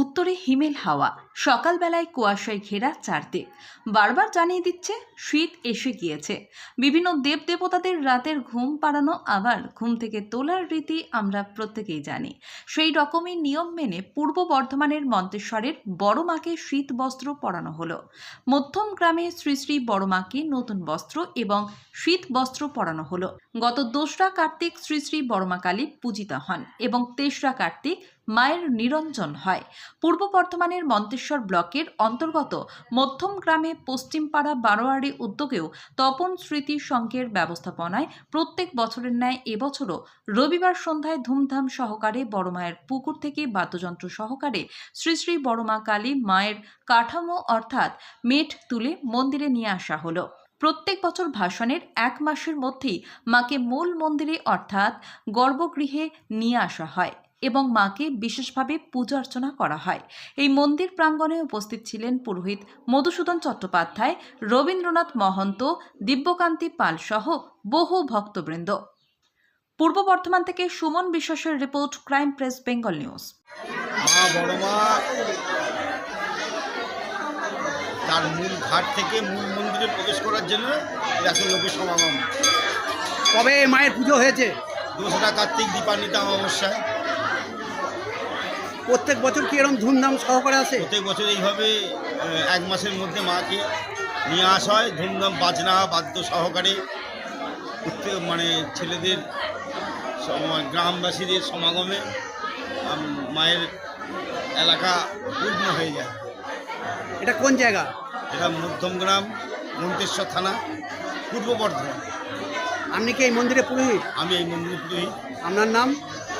উত্তরে হিমেল হাওয়া, সকালবেলায় কুয়াশায় ঘেরা চারদিক। বারবার জানিয়ে দিচ্ছে, শীত এসে গিয়েছে। বিভিন্ন দেবদেবতাদের রাতের ঘুম পাড়ানো আবার ঘুম থেকে তোলার রীতি আমরা প্রত্যেকেই জানি। সেই রকমই নিয়ম মেনে পূর্ব বর্ধমানের মন্তেশ্বরের বড় মাকে শীত বস্ত্র পরানো হলো। মধ্যম গ্রামে শ্রী শ্রী বড় মাকে নতুন বস্ত্র এবং শীত বস্ত্র পরানো হলো। গত দোসরা কার্তিক শ্রী শ্রী বড়মা কালী পূজিতা হন এবং তেসরা কার্তিক মায়ের নিরঞ্জন হয়। পূর্ব বর্ধমানের মন্তেশ্বর ব্লকের অন্তর্গত মধ্যম গ্রামে পশ্চিমপাড়া বারোয়ারি উদ্যোগেও তপন স্মৃতি সংঘের ব্যবস্থাপনায় প্রত্যেক বছরের ন্যায় এবছরও রবিবার সন্ধ্যায় ধুমধাম সহকারে বড় মায়ের পুকুর থেকে বাদ্যযন্ত্র সহকারে শ্রী শ্রী বড়মা কালী মায়ের কাঠামো অর্থাৎ মেট তুলে মন্দিরে নিয়ে আসা হলো। প্রত্যেক বছর ভাষণের এক মাসের মধ্যেই মাকে মূল মন্দিরে অর্থাৎ গর্ভগৃহে নিয়ে আসা হয়। এবং মাকে বিশেষভাবে পূজা অর্চনা করা হয়। এই মন্দির প্রাঙ্গণে উপস্থিত ছিলেন পুরোহিত মধুসূদন চট্টোপাধ্যায় রবীন্দ্রনাথ মহন্ত দিব্যকান্তি পাল সহ বহু ভক্তবৃন্দ। পূর্ব বর্ধমান থেকে সুমন বিশ্বাসের report crime press Bengal news. তার মূল ঘাট থেকে মূল মন্দিরে প্রবেশ করার জন্য এত লোকের সমাগম। কবে মায়ের পুজো হয়েছে? দোসরা কার্তিক দীপান্বিতা অমাবস্যায়। প্রত্যেক বছর কি এরকম ধুমধাম সহকারে আসে? প্রত্যেক বছর এইভাবে এক মাসের মধ্যে মাকে নিয়ে আসা হয় ধুমধাম বাজনা বাদ্য সহকারে। প্রত্যেক মানে ছেলেদের গ্রামবাসীদের সমাগমে মায়ের এলাকা পূর্ণ হয়ে যায়। এটা কোন জায়গা? এটা মধ্যমগ্রাম মন্তেশ্বর থানা পূর্ব বর্ধমান। আপনি কি এই মন্দিরে পুরোহিত? আমি এই মন্দিরের পুরোহিত। আপনার নাম?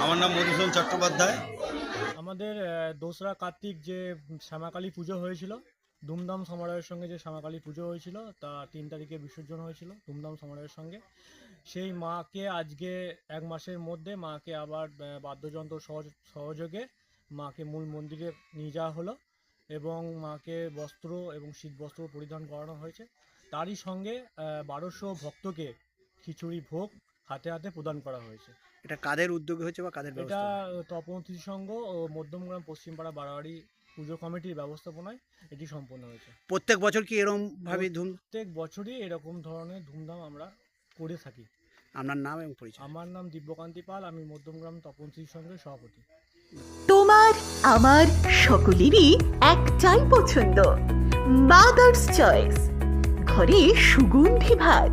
আমার নাম মধুসূদন চট্টোপাধ্যায়। আমাদের দোসরা কার্তিক যে শ্যামাকালী পুজো হয়েছিল, ধুমধাম সমারোহের সঙ্গে যে শ্যামাকালী পুজো হয়েছিল, তা তিন তারিখে বিসর্জন হয়েছিল ধুমধাম সমারোহের সঙ্গে। সেই মাকে আজকে এক মাসের মধ্যে মাকে আবার বাদ্যযন্ত্র সহজ- সহযোগে মাকে মূল মন্দিরে নিয়ে যাওয়া হলো এবং মাকে বস্ত্র এবং শীত বস্ত্র পরিধান করানো হয়েছে। তারই সঙ্গে বারোশো ভক্তকে খিচুড়ি ভোগ হাতে হাতে প্রদান করা হয়েছে। এটা কাদের উদ্যোগে হয়েছে বা কাদের এটা তপনতি সংঘ ও মধ্যমগ্রাম পশ্চিমপাড়া বাড়াবাড়ি পুজো কমিটির ব্যবস্থাপনায় এটি সম্পন্ন হয়েছে। প্রত্যেক বছর কি এরকম ভাবে ধুম প্রত্যেক বছরই এরকম ধরনের ধুমধাম আমরা করে থাকি। আপনার নাম এবং পরিচয়? আমার নাম দিব্যকান্তি পাল আমি মধ্যমগ্রাম তপনশ্রী সংঘের সভাপতি। তোমার আমার সকলেরই একটাই পছন্দ মাদার্স চয়েস ঘরে সুগন্ধি ভাত।